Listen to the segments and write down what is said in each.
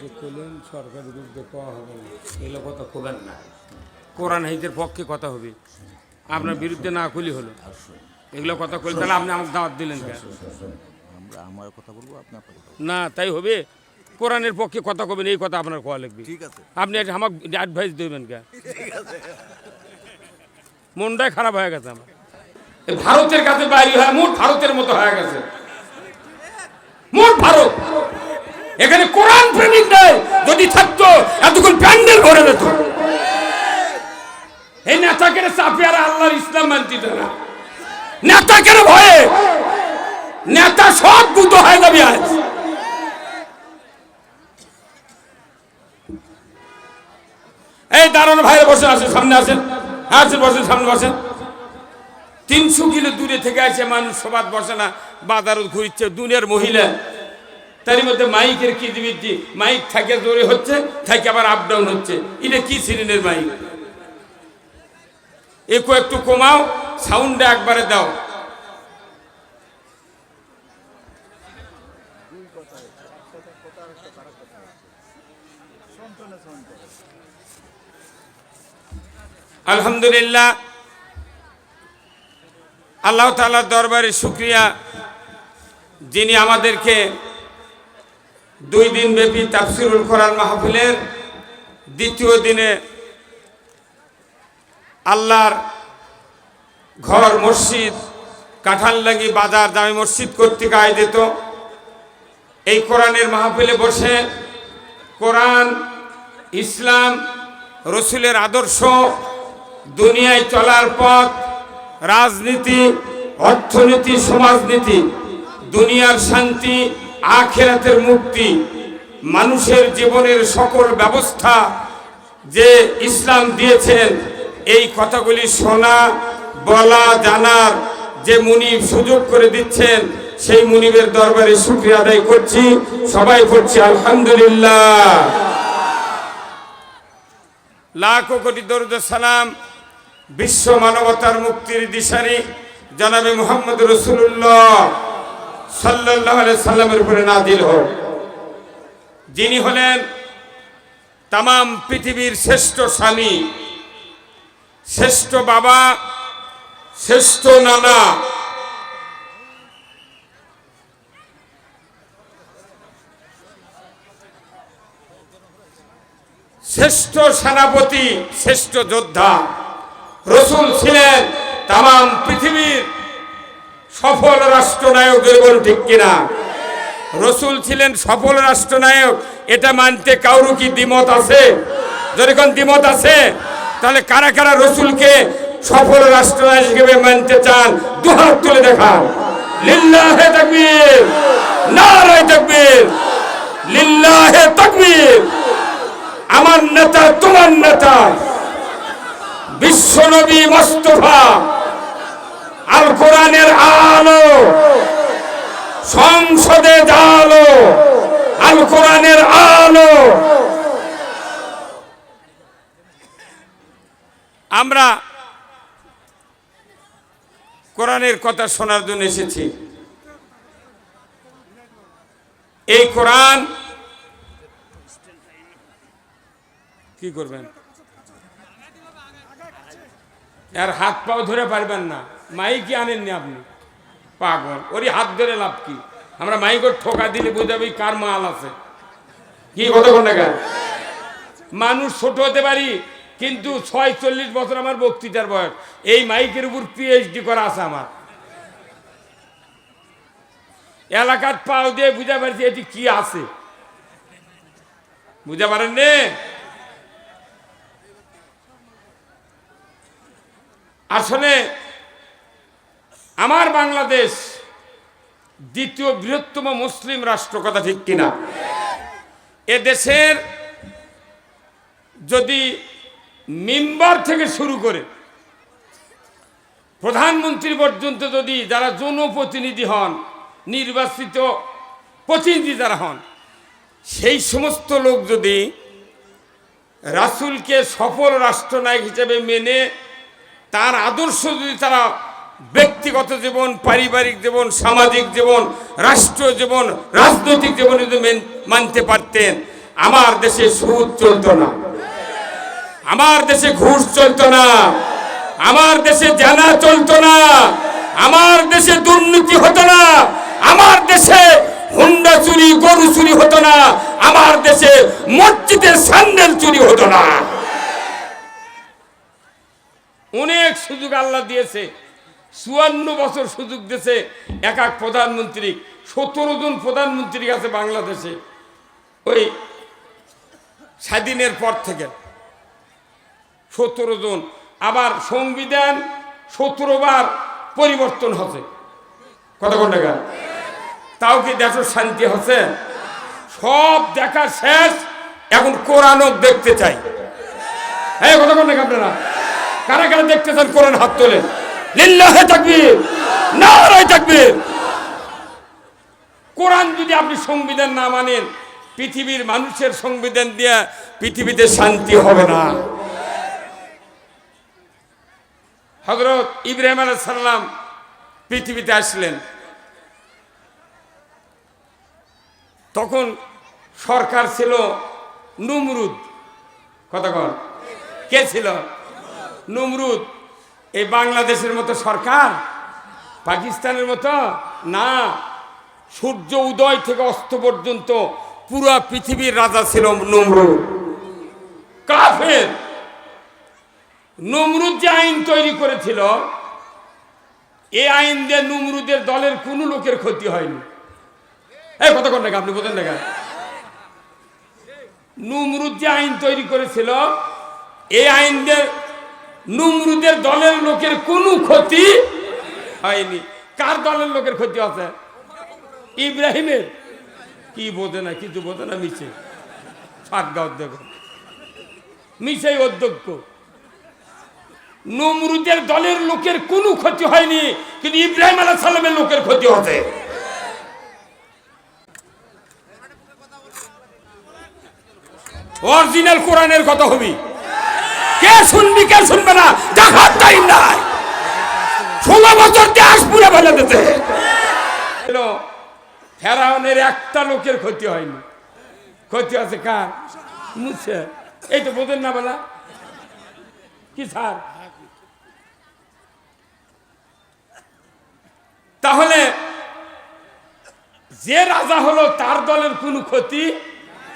যে করলেন সরকারের বিরুদ্ধে কওয়া হবে না এগুলো কথা করবেন না। কোরআন হাইজের পক্ষে কথা হবে। আপনার বিরুদ্ধে না খুলি হলো। এগুলো কথা কইলে তাহলে আপনি আমাকে দাওয়াত দিলেন কেন? আমরা আমার কথা বলব আপনার না তাই হবে? কোরআনের পক্ষে কথা কবেন এই কথা আপনার কোয়া লাগবে। ঠিক আছে। আপনি আমাকে অ্যাডভাইস দেবেন কে মনটাই খারাপ হয়ে গেছে আমার। ভারতের কাছে বাইরে হয় মোট ভারতের মতো হয়ে গেছে। মোট ভারত। এখানে কোরআন প্রেমিক নেই, যদি থাকতো এতক্ষণ প্যান্ডেল ভরে যেত। এই নেতাকে চাপে আর আল্লাহর ইসলাম মানতে দেয় না। নেতাকে ভয়ে। নেতা সব গুতো হয়ে যাবে আজ। এই দাঁড়ানো ভাই বসে আসেন, সামনে আসেন। হ্যাঁ আসেন, বসেন, সামনে বসেন। তিনশো কিলো দূরে থেকে আছে মানুষ সবাদ বসে না বাজার ঘুরছে দুনিয়ার মহিলা। তারই মধ্যে মাইকের কি দিবিটি মাইক থাকে জোরে হচ্ছে, থাকে আবার আপ ডাউন হচ্ছে। এটা কি সিরিনের মাইক? একটু একটু কমাও সাউন্ডটা একবারে দাও। আলহামদুলিল্লাহ। আল্লাহ তালার দরবারে শুক্রিয়া। যিনি আমাদেরকে দুই দিন ব্যাপী তাফসিরুল কোরআন মাহফিলের দ্বিতীয় দিনে আল্লাহর ঘর, মসজিদ কাঁঠাললাগি বাজার দামি মসজিদ কর্তৃক আয়োজিত এই কোরআনের মাহফিলে বসে কোরআন, ইসলাম, রসুলের আদর্শ, দুনিয়ায় চলার পথ, রাজনীতি, অর্থনীতি, সমাজনীতি, দুনিয়ার শান্তি আখেরাতের মুক্তি, মানুষের জীবনের সকল ব্যবস্থা যে ইসলাম দিয়েছেন, এই কথাগুলি শোনা, বলা, জানার যে মুনিব সুযোগ করে দিচ্ছেন, সেই মুনিবের দরবারে শুক্রিয়া আদায় করছি। সবাই করছি আলহামদুলিল্লাহ। লাখো কোটি দরুদ সালাম বিশ্ব মানবতার মুক্তির দিশারি। জনাবে মোহাম্মদ রসুল্লাহ সাল্লাহ সাল্লামের উপরে নাদিল হোক যিনি হলেন তাম পৃথিবীর শ্রেষ্ঠ স্বামী, শ্রেষ্ঠ বাবা, শ্রেষ্ঠ নানা। শ্রেষ্ঠ সেনাপতি, শ্রেষ্ঠ যোদ্ধা, রসুল ছিলেন তাম পৃথিবীর সফল রাষ্ট্রনায়ক বল ঠিক কিনা? রসুল ছিলেন সফল রাষ্ট্রনায়ক, এটা মানতে কারও কি দ্বিমত আছে? যখন দ্বিমত আছে, তাহলে কারা কারা রসুলকে সফল রাষ্ট্রনায়ক হিসেবে মানতে চান? দুহাত তুলে দেখান। লিল্লাহে তাকবীর। নারায়ে তাকবীর। লিল্লাহে তাকবীর। আমার নেতা, তোমার নেতা। বিশ্বনবী মোস্তফা। আল কোরআনের আলো। সংসদে জালো। আল কোরআনের আলো। আমরা কোরআনের কথা শোনার জন্য এসেছি। এই কোরআন কি করবেন? আর হাত পাও ধরে পারবেন না। মাইকি আনেননি আপনি। পাগল। ওরই হাত ধরে লাভ কি? আমরা মাইকর ঠোকা দিলে বুঝাবি কার মাল আছে। কি কতক্ষণ টাকা মানুষ ছোট হতে পারি কিন্তু ছয় চল্লিশ বছর আমার বক্তৃতার বয়স। এই মাইকের উপর পিএইচডি করা আছে আমার। এলাকার পাও দিয়ে বুঝা পারছি এটি কি আছে। বুঝা পারেন নে? আসলে আমার বাংলাদেশ দ্বিতীয় বৃহত্তম মুসলিম রাষ্ট্র কথা ঠিক কিনা? এ দেশের যদি মেম্বার থেকে শুরু করে প্রধানমন্ত্রী পর্যন্ত যদি যারা জনপ্রতিনিধি হন, নির্বাচিত প্রতিনিধি যারা হন, সেই সমস্ত লোক যদি রাসুলকে সফল রাষ্ট্রনায়ক হিসেবে মেনে, তার আদর্শ যদি তারা ব্যক্তিগত জীবন, পারিবারিক জীবন, সামাজিক জীবন রাষ্ট্র জীবন, রাজনৈতিক জীবন যদি মানতে পারতেন, আমার দেশে সুদ চলতো না। আমার দেশে ঘুষ চলতো না। আমার দেশে জানা চলতো না। আমার দেশে দুর্নীতি হতো না। আমার দেশে হুন্ডা চুরি, গরু চুরি হতো না। আমার দেশে মসজিদের স্যান্ডেল চুরি হতো না। অনেক সুযোগ আল্লাহ দিয়েছে। চুয়ান্ন বছর সুযোগ দিয়েছে এক এক প্রধানমন্ত্রী, সতেরো জন প্রধানমন্ত্রী আছে বাংলাদেশে। ওই স্বাধীনের পর থেকে সতেরো জন। আবার সংবিধান সতেরো বার পরিবর্তন হচ্ছে। কত টাকা তাও কি দেশের শান্তি হচ্ছে? সব দেখা শেষ, এখন কোরআনও দেখতে চাই। হ্যাঁ কত কোন টাকা আপনারা? কারা কারা দেখতে চান কোরআন হাত তোলেন? লিল্লাহে তাকবীর, নারায় তাকবীর। কোরআন যদি আপনি সংবিধান না মানেন, পৃথিবীর মানুষের সংবিধান দিয়ে পৃথিবীতে শান্তি হবে না। হজরত ইব্রাহিম আলাইহিস সালাম পৃথিবীতে আসলেন। তখন সরকার ছিল নুমরুদ। কতক্ষণ কে ছিল? নুমরুদ। এই বাংলাদেশের মতো সরকার? পাকিস্তানের মতো? না। সূর্য উদয় থেকে অস্ত পর্যন্ত পুরো পৃথিবীর রাজা ছিল নমরুদ। কাফের। নমরুদ যে আইন তৈরি করেছিল এই আইন দিয়ে নমরুদের দলের কোনো লোকের ক্ষতি হয়নি। এই কতক্ষণ টাকা আপনি বোঝেন দেখা নমরুদ যে আইন তৈরি করেছিল এই আইন দিয়ে নমরুদের দলের লোকের কোনো ক্ষতি হয়নি। কার দলের লোকের ক্ষতি আছে? ইব্রাহিমের। কি বোঝে না, কিছু বোঝে না, মিছে। ফাঁকা অধ্যক্ষ। মিছেই অধ্যক্ষ। নমরুদের দলের লোকের কোনো ক্ষতি হয়নি, কিন্তু ইব্রাহিম আলাহ সালামের লোকের ক্ষতি হবে অরিজিনাল কোরআনের কথা হবি। কে শুনবি, কে শুনবে না? দেখার টাইম নাই। ষোলো বছর দেশ পুরে ফেলে দিতে। ফেরাউনের একটা লোকের ক্ষতি হয়নি। ক্ষতি আছে কার? মুছে। এই তো বোঝেন না বলা। কি স্যার? তাহলে, যে রাজা হলো তার দলের কোনো ক্ষতি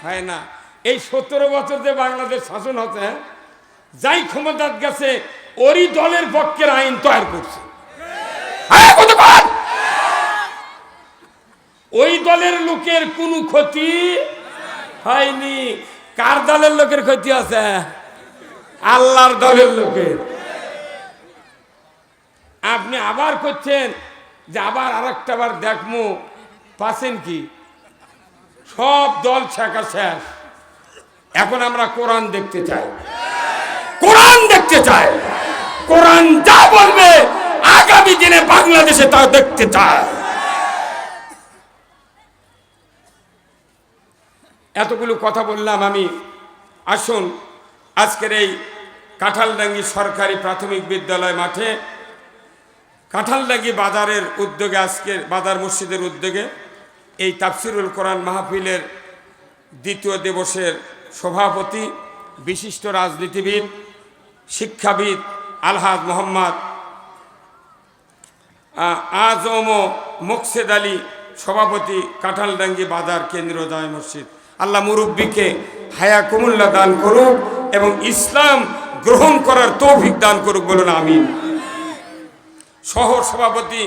হয় না। এই সতেরো বছর যে বাংলাদেশ শাসন হচ্ছে যাই ক্ষমতার গেছে ওরই দলের পক্ষের আইন তৈরি করছে। হ্যাঁ, ওই দলের লোকের কোনো ক্ষতি হয়নি। কার দলের লোকের ক্ষতি আছে? আল্লাহর দলের লোকের। আপনি আবার করছেন যে আবার আর একটা বার দেখমু পাচ্ছেন কি? সব দল ছেঁকা শেষ। এখন আমরা কোরআন দেখতে চাই। কোরআন দেখতে চাই কোরআন যা বলবে, আগামী দিনে বাংলাদেশে তা দেখতে চায়। এতগুলো কথা বললাম আমি। আসুন, আজকের এই কাঁঠালডাঙ্গি সরকারি প্রাথমিক বিদ্যালয় মাঠে কাঁঠালডাঙ্গি বাজারের উদ্যোগে আজকের বাজার মসজিদের উদ্যোগে এই তাফসিরুল কোরআন মাহফিলের দ্বিতীয় দিবসের সভাপতি, বিশিষ্ট রাজনীতিবিদ শিক্ষাবিদ আলহাজ মোহাম্মদ। আজম মোকসেদ আলী সভাপতি কাঁঠালডাঙ্গি বাজার কেন্দ্রীয় জামে মসজিদ। আল্লাহ মুরব্বীকে হায়া কুমুল্লা দান করুক এবং ইসলাম গ্রহণ করার তৌফিক দান করুক বলুন, আমিন। সহ সভাপতি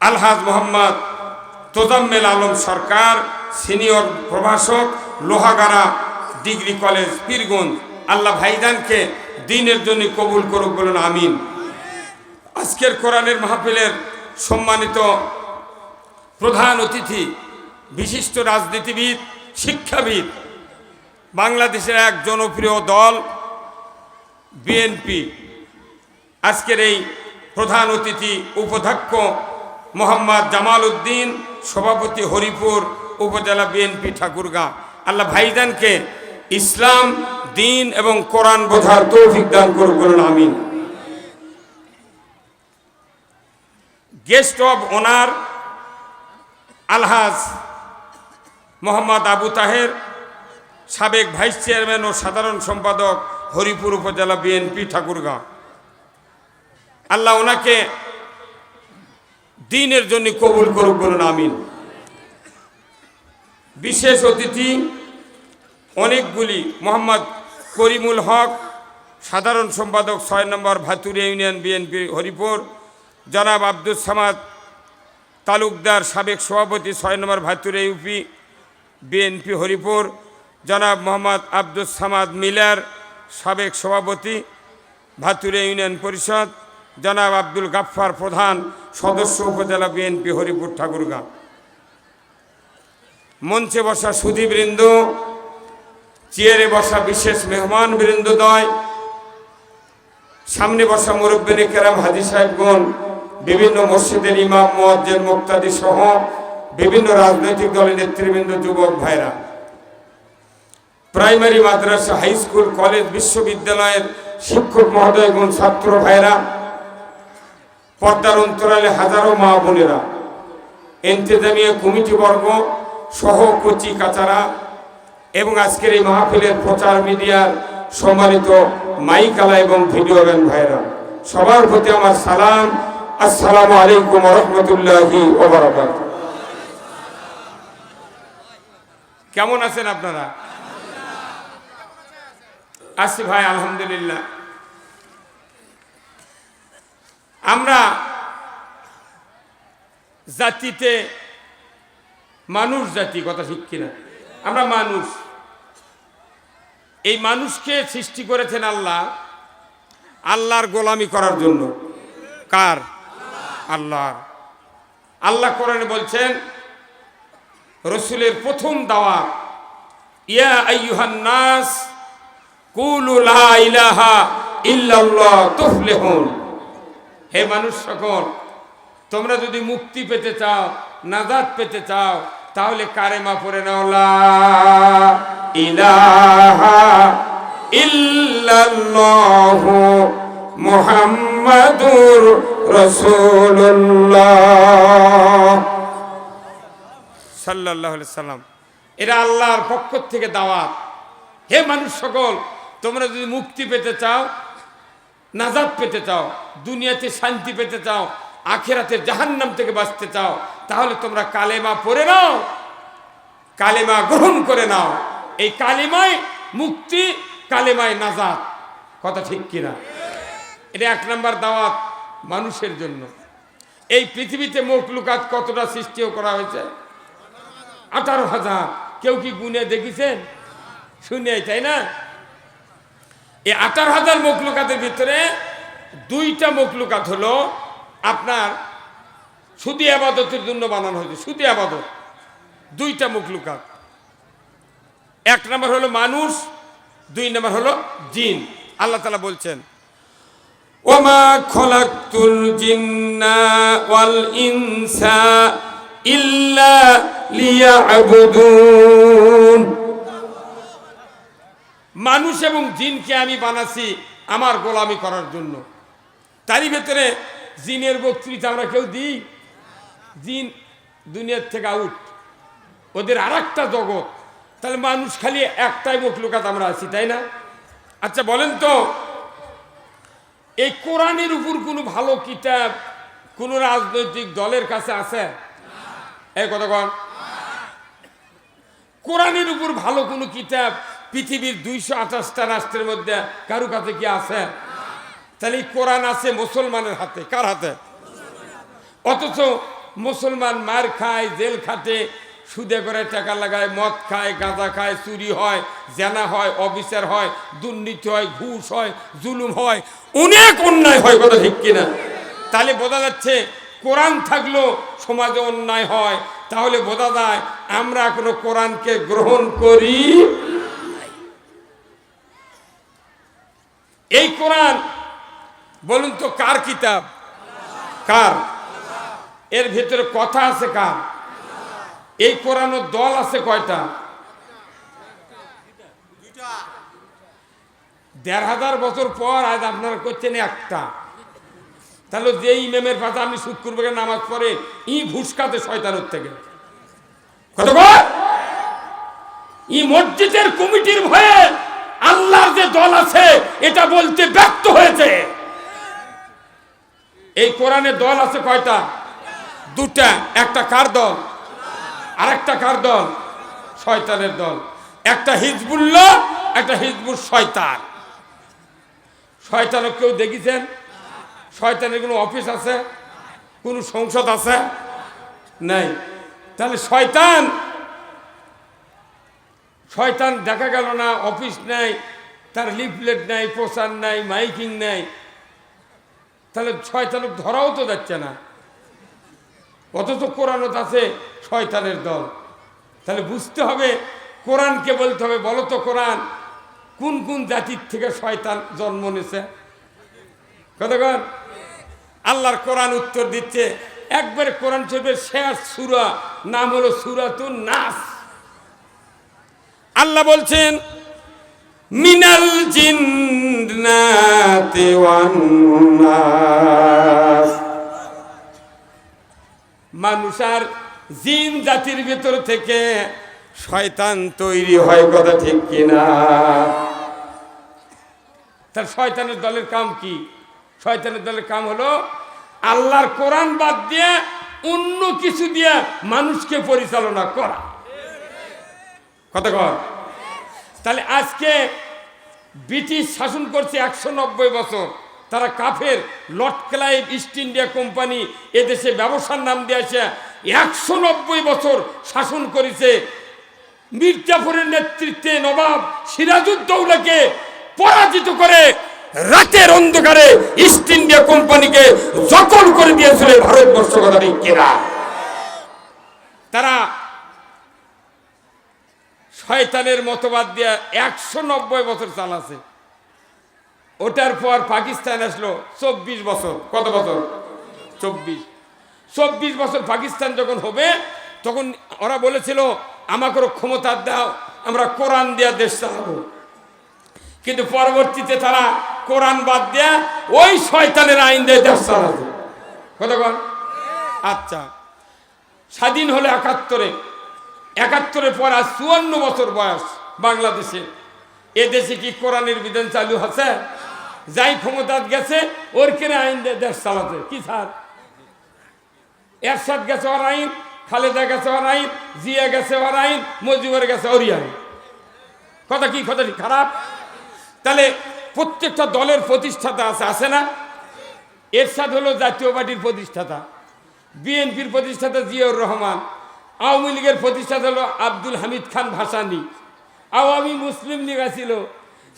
আলহাজ মোহাম্মদ তোজাম্মেল আলম সরকার, সিনিয়র প্রভাষক, লোহাগাড়া ডিগ্রি কলেজ, পীরগঞ্জ। আল্লাহ ভাইজানকে দিনের জন্য কবুল করুক বলুন, আমিন। আজকের কোরআনের মাহফিলের সম্মানিত প্রধান অতিথি, বিশিষ্ট রাজনীতিবিদ, শিক্ষাবিদ, বাংলাদেশের এক জনপ্রিয় দল, বিএনপি। আজকের এই প্রধান অতিথি উপাধ্যক্ষ মোহাম্মদ জামাল উদ্দিন, সভাপতি হরিপুর উপজেলা বিএনপি ঠাকুরগাঁ। আল্লাহ ভাইজানকে ইসলাম, দিন এবং কোরআন বোঝার তৌফিক দান করুক, বলুন আমিন। Guest of honour, Alhaj Mohammad Abu Taher, সাবেক ভাইস চেয়ারম্যান ও সাধারণ সম্পাদক হরিপুর উপজেলা বিএনপি ঠাকুরগাঁও। আল্লাহ ওনাকে দিনের জন্য কবুল করুক, বলুন আমিন। বিশেষ অতিথি অনেকগুলি। মোহাম্মদ করিমুল হক, সাধারণ সম্পাদক ছয় নম্বর ভাতুরিয়া ইউনিয়ন বিএনপি হরিপুর, জনাব আব্দুল সামাদ তালুকদার সাবেক সভাপতি ছয় নম্বর ভাতুরিয়া ইউপি বিএনপি হরিপুর, জনাব মোহাম্মদ আব্দুল সামাদ মিলার সাবেক সভাপতি ভাতুরিয়া ইউনিয়ন পরিষদ, জনাব আব্দুল গাফফার প্রধান সদস্য উপজেলা বিএনপি হরিপুর ঠাকুরগাঁ। মঞ্চে বসা সুধীবৃন্দ চেয়ারে বসা বিশেষ মেহমান বৃন্দদয় সামনে বসা মুরব্বিনী কেরাম হাজি সাহেবগণ, বিভিন্ন মসজিদের ইমাম, মোয়াজ্জেন, মুক্তাদি সহ বিভিন্ন রাজনৈতিক দলের নেতৃবৃন্দ, যুবক ভাইরা। প্রাইমারি মাদ্রাসা, হাই স্কুল, কলেজ, বিশ্ববিদ্যালয়ের শিক্ষক মহোদয়গণ, ছাত্র ভাইরা, পর্দার অন্তরালে হাজারো মা বোনেরা, এন্তেজামিয়া কমিটি বর্গ সহ কচি কাচারা এবং আজকের এই মাহফিলের প্রচার মিডিয়ার সম্মানিত মাইকালা এবং ভিডিও ম্যান ভাইরা সবার প্রতি আমার সালাম। আসসালামু আলাইকুম রহমতুল্লাহি ওবরাকাত কেমন আছেন আপনারা? আছি ভাই, আলহামদুলিল্লাহ। আমরা জাতিতে মানুষ জাতি, কথা ঠিক কিনা? আমরা মানুষ। এই মানুষকে সৃষ্টি করেছেন আল্লাহ, আল্লাহর গোলামি করার জন্য। কার? আল্লাহর। আল্লাহ কোরআনে বলছেন, রসুলের প্রথম দাওয়া, ইয়া আইয়ুহান নাস ইলাহা হে মানুষ সকল, তোমরা যদি মুক্তি পেতে চাও নাজাদ পেতে চাও তাহলে কারেমা পড়ে নাও, লা ইলাহা ইল্লাল্লাহু সাল্লাম। এটা আল্লাহর পক্ষ থেকে দাওয়াত। হে মানুষ সকল, তোমরা যদি মুক্তি পেতে চাও, নাজাদ পেতে চাও, দুনিয়াতে শান্তি পেতে চাও, আখেরাতে জাহান্নাম থেকে বাঁচতে চাও তাহলে তোমরা কালেমা পড়ে নাও, কালেমা গ্রহণ করে নাও। এই কালেমায় মুক্তি, কালেমায় নাজাদ কথা ঠিক কিনা? এটা এক নাম্বার দাওয়াত মানুষের জন্য। এই পৃথিবীতে মকলুকাত কতটা সৃষ্টিও করা হয়েছে? আঠারো হাজার। কেউ কি গুনে দেখেছেন? শুনে, তাই না? এই আঠারো হাজার মকলুকাতের ভিতরে দুইটা মকলুকাত হলো আপনার সুদি আবাদতের জন্য বানানো হয়েছে। সুদি আবাদত। দুইটা মকলুকাত এক নম্বর হলো মানুষ, দুই নম্বর হলো জিন। আল্লাহ তালা বলছেন, ওমা জিন্না ওয়াল ইনসা ইল্লা লিয়াবুদুন। মানুষ এবং জিনকে আমি বানাছি আমার গোলামি করার জন্য। তারই ভেতরে জিনের বক্তৃতা আমরা কেউ দিই? জিন দুনিয়ার থেকে আউট। ওদের আর একটা জগৎ। তাহলে মানুষ খালি একটাই মকলুকাত আমরা আছি, তাই না? আচ্ছা বলেন তো, এই কোরআনের উপর কোনো ভালো কিতাব, কোনো রাজনৈতিক দলের কাছে আছে? এই কথা কন। কোরআনের উপর ভালো কোনো কিতাব পৃথিবীর দুইশো আঠাশটা রাষ্ট্রের মধ্যে কারও কাছে কি আছে? তাহলে কোরআন আছে মুসলমানের হাতে। কার হাতে? অথচ মুসলমান মার খায়, জেল খাটে, সুদে করে টাকা লাগায়, মদ খায়, গাঁজা খায়, চুরি হয়, জেনা হয়, অবিচার হয়, দুর্নীতি হয়, ঘুষ হয়, জুলুম হয়, অনেক অন্যায় হয়, কথা ঠিক কিনা? তাহলে বোঝা যাচ্ছে কোরআন থাকলেও সমাজে অন্যায় হয়। তাহলে বোঝা যায় আমরা এখনও কোরআনকে গ্রহণ করি এই কোরআন, বলুন তো কার কিতাব? কার? এর ভিতরে কথা আছে কার? এই কোরআনের দল আছে কয়টা? দেড় হাজার বছর পর আজ আপনারা করছেন একটা। তাহলে যে ইমামের পাশে আপনি শুক্রবারে নামাজ পড়ে, ই ঘুষকাতে শয়তানের থেকে। এই মসজিদের কমিটির ভয়ে আল্লাহর যে দল আছে, এটা বলতে ব্যর্থ হয়েছে। এই কোরআনে দল আছে কয়টা? দুটা, একটা কার দল? আর একটা কার দল? শয়তানের দল। একটা হিজবুল্লাহ, একটা হিজবুল শয়তান। শয়তানও কেউ দেখেছেন? শয়তানের কোনো অফিস আছে? কোনো সংসদ আছে? নাই। তাহলে শয়তান! শয়তান দেখা গেল না, অফিস নাই, তার লিফলেট নাই, প্রচার নাই, মাইকিং নাই। তাহলে শয়তানক ধরাও তো যাচ্ছে না। অথচ কোরআনত আছে? শয়তানের দল। তাহলে বুঝতে হবে, কোরআনকে বলতে হবে, বলো তো কোরআন, কোন কোন জাতির থেকে শয়তান জন্ম নিছে কতক্ষণ আল্লাহর কোরআন উত্তর দিচ্ছে। একবারে কোরআন শরীফের শেষ সুরা, নাম হলো সুরাতুন নাস। আল্লাহ বলছেন, মিনাল জিন্নাতি ওয়ান নাস। মানুষ আর জিন জাতির ভিতর থেকে শয়তান তৈরি হয় কথা ঠিক কিনা? তার শয়তানের দলের কাম কি? শয়তানের দলের কাম হলো আল্লাহর কোরআন বাদ দিয়ে অন্য কিছু দিয়ে মানুষকে পরিচালনা করা। কথা কর তাহলে আজকে ব্রিটিশ শাসন করছে একশো নব্বই বছর। তারা কাফের, Lord Clive, East India company, এদেশে ব্যবসার নাম দিয়েছে। একশো নব্বই বছর শাসন করেছে। মির্জাফরের নেতৃত্বে নবাব সিরাজউদ্দৌলাকে পরাজিত করে রাতের অন্ধকারে ইস্ট ইন্ডিয়া কোম্পানিকে দখল করে দিয়েছিল ভারতবর্ষ কথা ঠিক কিনা তারা শয়তানের মতবাদ দিয়ে একশো নব্বই বছর চালাছে ওটার পর পাকিস্তান আসলো চব্বিশ বছর। কত বছর? চব্বিশ। চব্বিশ বছর পাকিস্তান যখন হবে, তখন ওরা বলেছিল, আমাকেও ক্ষমতা দাও, আমরা কোরআন দেওয়া দেশ চালাবো। কিন্তু পরবর্তীতে তারা কোরআন বাদ দেয়া ওই শয়তানের আইন দিয়ে দেশ চালাবে কতক্ষণ আচ্ছা। স্বাধীন হলো একাত্তরে। একাত্তরের পর আজ চুয়ান্ন বছর বয়স বাংলাদেশে। এদেশে কি কোরআনের বিধান চালু আছে যাই ক্ষমতা গেছে, ওর কেনে আইন দেশ চালাতে। কি স্যার? এরশাদ গেছে ওর আইন, খালেদা গেছে ওর আইন, জিয়া গেছে ওর আইন, মজিবর গেছে ওরই আইন। কথা কি কথাটি খারাপ? তাহলে প্রত্যেকটা দলের প্রতিষ্ঠাতা আছে আছে না? এরশাদ হলো জাতীয় পার্টির প্রতিষ্ঠাতা। বিএনপির প্রতিষ্ঠাতা জিয়াউর রহমান। আওয়ামী লীগের প্রতিষ্ঠাতা হলো আব্দুল হামিদ খান ভাসানি। আওয়ামী মুসলিম লীগ আছিল।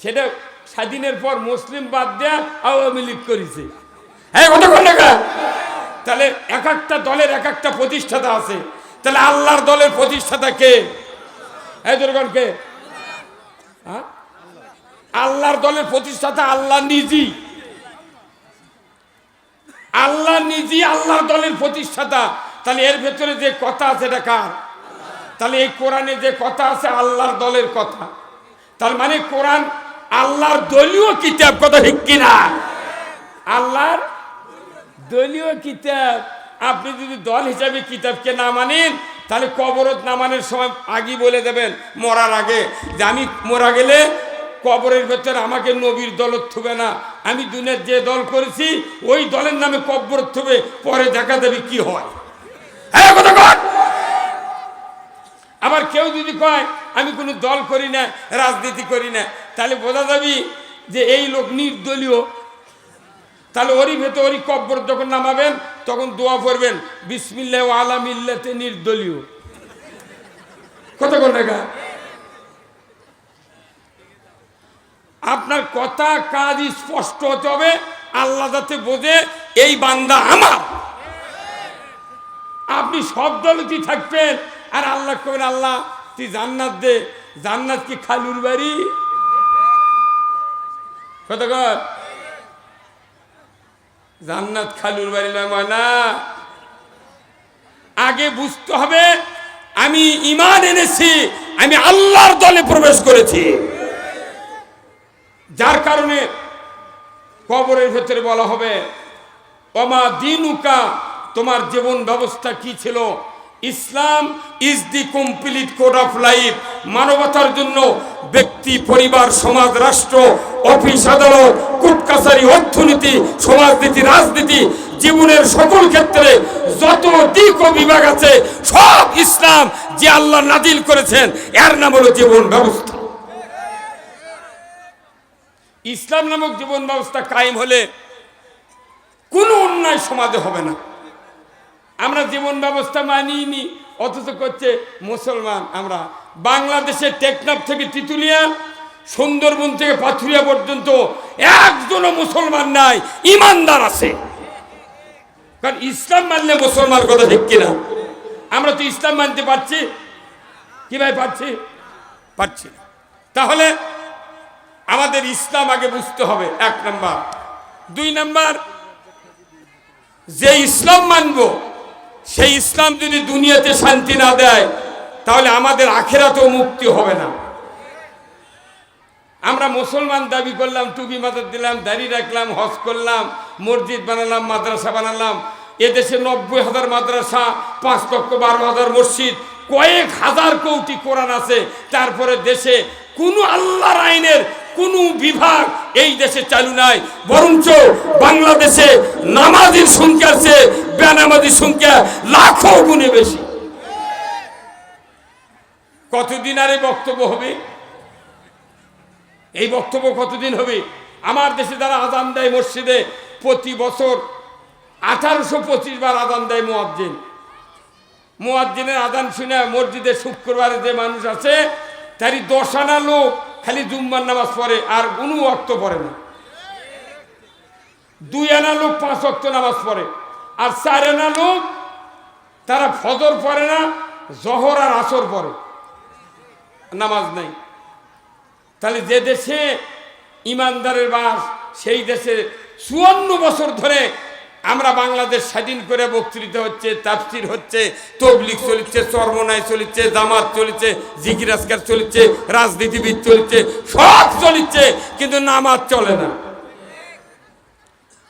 সেটা স্বাধীনের পর মুসলিম বাদ দেয়া আওয়ামী লীগ করেছে। হ্যাঁ তাহলে এক একটা দলের এক একটা প্রতিষ্ঠাতা আছে। তাহলে আল্লাহর দলের প্রতিষ্ঠাতা কে? হ্যাঁ দুর্গণ কে? হ্যাঁ? আল্লাহর দলের প্রতিষ্ঠাতা আল্লাহ নিজি আল্লাহ নিজে আল্লাহর দলের প্রতিষ্ঠাতা। তাহলে এর ভেতরে যে কথা আছে এটা কার? তাহলে এই কোরআনে যে কথা আছে আল্লাহর দলের কথা। তার মানে কোরআন আল্লাহর দলীয় কিতাব কথা ঠিক কিনা? আল্লাহর দলীয় কিতাব। আপনি যদি দল হিসাবে কিতাবকে না মানেন, তাহলে কবরত নামানোর সময় আগেই বলে দেবেন, মরার আগে। যে আমি মরা গেলে কবরের ভেতরে আমাকে নবীর দলত থুবে না। আমি দুনিয়ার যে দল করেছি, ওই দলের নামে কবর থুবে, পরে দেখা দেবে কি হয়। হ্যাঁ কথা আবার কেউ যদি কয়, আমি কোনো দল করি না, রাজনীতি করি না, তাহলে বোঝা যাবি যে এই লোক নির্দলীয়। তাহলে ওরই ভেতর ওরই কব্বর যখন নামাবেন, তখন দোয়া করবেন বিসমিল্লা আলা মিল্লাতে নির্দলীয়। কতক্ষণ টাকা আপনার কথা, কাজ স্পষ্ট হতে হবে, আল্লাহ যাতে বোঝে, এই বান্দা আমার। আপনি সব দলতি থাকবেন আর আল্লাহ কবেন আল্লাহ, তুই জান্নাত দে। জান্নাত কি খালুর বাড়ি? কতক্ষণ জান্নাত খালুর বাড়ি নয় ময়না। আগে বুঝতে হবে, আমি ইমান এনেছি, আমি আল্লাহর দলে প্রবেশ করেছি। যার কারণে কবরের ভেতরে বলা হবে অমা দিনুকা, তোমার জীবন ব্যবস্থা কি ছিল? Islam is the complete code of life মানবতার জন্য ব্যক্তি, পরিবার, সমাজ, রাষ্ট্র, অফিস, আদালত কোর্ট কাছারি অর্থনীতি, সমাজনীতি, রাজনীতি, জীবনের সকল ক্ষেত্রে যত দিক ও বিভাগ আছে, সব ইসলাম যে আল্লাহ নাজিল করেছেন, এর নাম হলো জীবন ব্যবস্থা। ইসলাম নামক জীবন ব্যবস্থা কায়েম হলে কোনো অন্যায় সমাজে হবে না। আমরা জীবন ব্যবস্থা মানিয়ে নি অথচ করছে মুসলমান আমরা। বাংলাদেশের টেকনাফ থেকে তিতুলিয়া, সুন্দরবন থেকে পাথুরিয়া পর্যন্ত একজনও মুসলমান নাই, ইমানদার আছে। কারণ ইসলাম মানলে মুসলমান কথা ঠিক কিনা? আমরা তো ইসলাম মানতে পারছি। কি ভাই পারছি? পারছি। তাহলে আমাদের ইসলাম আগে বুঝতে হবে, এক নাম্বার। দুই নাম্বার, যে ইসলাম মানব সেই ইসলাম যদি দুনিয়াতে শান্তি না দেয়, তাহলে আমাদের আখেরাতেও মুক্তি হবে না। আমরা মুসলমান দাবি করলাম, টুপি মাথার দিলাম, দাড়ি রাখলাম, হজ করলাম, মসজিদ বানালাম, মাদ্রাসা বানালাম। এদেশে নব্বই হাজার মাদ্রাসা, পাঁচ লক্ষ বারো হাজার মসজিদ, কয়েক হাজার কোটি কোরআন আছে। তারপরে দেশে কোনো আল্লাহর আইনের কোনো বিভাগ এই দেশে চালু নাই। বরঞ্চ বাংলাদেশে নামাজির সংখ্যা আছে বেনামাজির সংখ্যা লাখো গুণে বেশি। কতদিন আর এই বক্তব্য হবে? এই বক্তব্য কতদিন হবে? আমার দেশে যারা আজান দেয় মসজিদে, প্রতি বছর আঠারোশো পঁচিশ বার আজান দেয় মোয়াজ্জিন। মোয়াজ্জিনের আজান শুনে মসজিদে শুক্রবারে যে মানুষ আছে, তারই দশ আনা লোক খালি জুম্মার নামাজ পড়ে, আর কোনো অক্ত পড়ে না। দুই আনা লোক, পাঁচ অক্ত নামাজ পড়ে। আর চার আনা লোক, তারা ফজর পড়ে না, জহর আর আসর পড়ে। নামাজ নাই। তাহলে যে দেশে ইমানদারের বাস, সেই দেশে চুয়ান্ন বছর ধরে আমরা বাংলাদেশ স্বাধীন করে বক্তৃতা হচ্ছে, তাফসির হচ্ছে তবলিক চলছে চর্মনায় চলছে, জামাত চলছে জিকির আজকার চলছে, রাজনীতিবিদ চলছে, সব চলছে, কিন্তু নামাজ চলে না।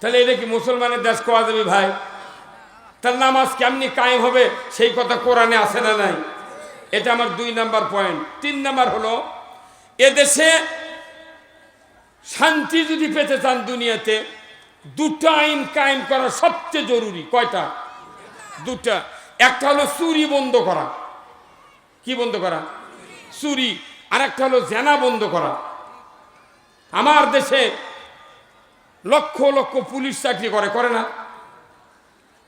তাহলে এটা কি মুসলমানের দেশ কোয়া যাবে ভাই? তার নামাজ কেমনি কায়েম হবে, সেই কথা কোরআনে আসে না নাই? এটা আমার দুই নাম্বার পয়েন্ট তিন নাম্বার হলো, এদেশে শান্তি যদি পেতে চান দুনিয়াতে দুটো আইন কায়েম করা সবচেয়ে জরুরি। কয়টা? দুটা। একটা হলো চুরি বন্ধ করা। কি বন্ধ করা? চুরি। আর একটা হলো জেনা বন্ধ করা। আমার দেশে লক্ষ লক্ষ পুলিশ চাকরি করে করে না।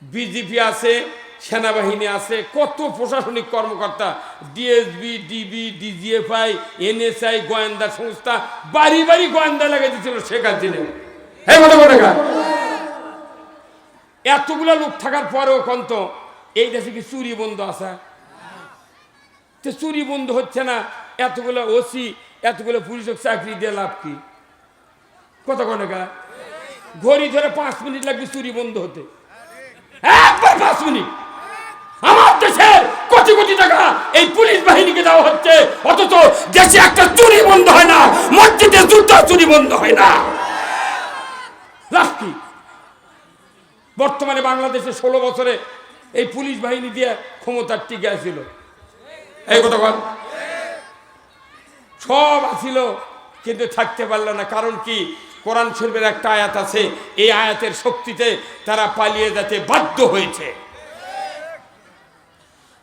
বিজেপি আছে, সেনাবাহিনী আছে, কত প্রশাসনিক কর্মকর্তা, ডিএসবি, ডিবি, ডিজিএফআই, এনএসআই, গোয়েন্দা সংস্থা, বাড়ি বাড়ি গোয়েন্দা লাগিয়ে দিচ্ছিল শেখ হাসিনা। এতগুলো লোক থাকার পরেও কন্ত, এই দেশে কি চুরি বন্ধ আছে? তো চুরি বন্ধ হচ্ছে না, এতগুলো ওসি, এতগুলো পুলিশের চাকরি দিয়ে লাভ কি? কত কনেকা ঘড়ি ধরে পাঁচ মিনিট লাগবে চুরি বন্ধ হতে। একবার পাঁচ মিনিট। আমার দেশের কোটি কোটি টাকা এই পুলিশ বাহিনীকে দেওয়া হচ্ছে, অথচ দেশে একটা চুরি বন্ধ হয় না, মসজিদে জুতা চুরি বন্ধ হয় না। লাভ কি বর্তমানে বাংলাদেশে ষোলো বছরে এই পুলিশ বাহিনী দিয়ে ক্ষমতার টিকে আসছিল এই কথা বল। সব আসিল কিন্তু থাকতে পারল না। কারণ কি? কোরআন শরীফের একটা আয়াত আছে, এই আয়াতের শক্তিতে তারা পালিয়ে যেতে বাধ্য হয়েছে।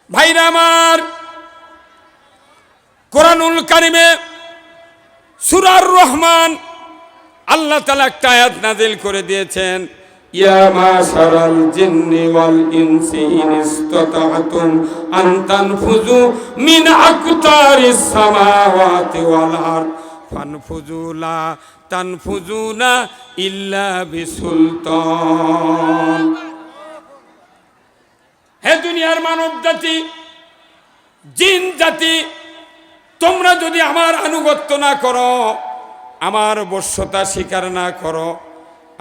ভাইরা আমার, কোরআনুল কারিমে সুরার রহমান আল্লাহ তালা একটা আয়াত নাজিল করে দিয়েছেন আন হে দুনিয়ার মানব জাতি, জিন জাতি, তোমরা যদি আমার আনুগত্য না করো আমার বশ্যতা স্বীকার না করো,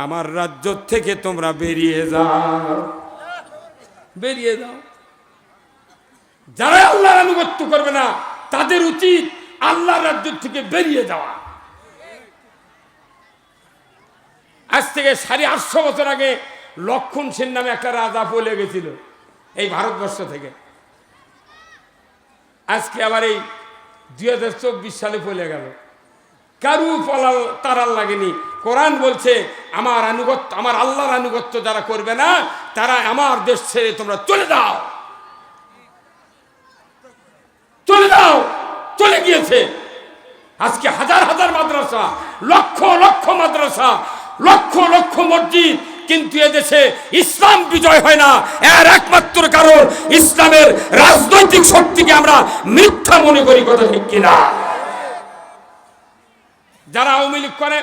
আমার রাজ্য থেকে তোমরা বেরিয়ে যাও। বেরিয়ে যাও। যারা আল্লাহর আনুগত্য করবে না, তাদের উচিত আল্লাহর রাজ্য থেকে বেরিয়ে যাওয়া। আজ থেকে সাড়ে আটশো বছর আগে লক্ষণ সেন নামে একটা রাজা বলে গেছিল, এই ভারতবর্ষ থেকে। আজকে আবার এই দুই হাজার চব্বিশ সালে পড়ে গেল। কারু পলাল তারাল লাগেনি। কোরআন বলছে, আমার আনুগত্য, আমার আল্লাহর আনুগত্য যারা করবে না, তারা আমার দেশ ছেড়ে তোমরা চলে যাও। চলে যাও, চলে গিয়েছে। আজকে হাজার হাজার মাদ্রাসা, লক্ষ লক্ষ মাদ্রাসা, লক্ষ লক্ষ মসজিদ, কিন্তু এদেশে ইসলাম বিজয় হয় না। এর একমাত্র কারণ ইসলামের রাজনৈতিক শক্তিকে আমরা মিথ্যা মনে করি কথা ঠিক কিনা। যারা আওয়ামী লীগ করে,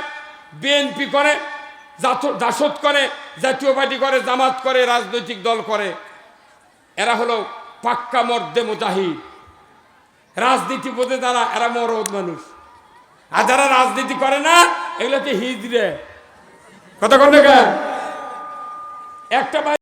বিএনপি করে জাসদ করে, জাতীয় পার্টি করে, জামাত করে, রাজনৈতিক দল করে, এরা হলো পাক্কা মর্দে মুজাহিদ। রাজনীতি বোঝে যারা, এরা মরদ মানুষ। আর যারা রাজনীতি করে না, এগুলো এগুলোতে হিজড়ে। কথা কন? একটা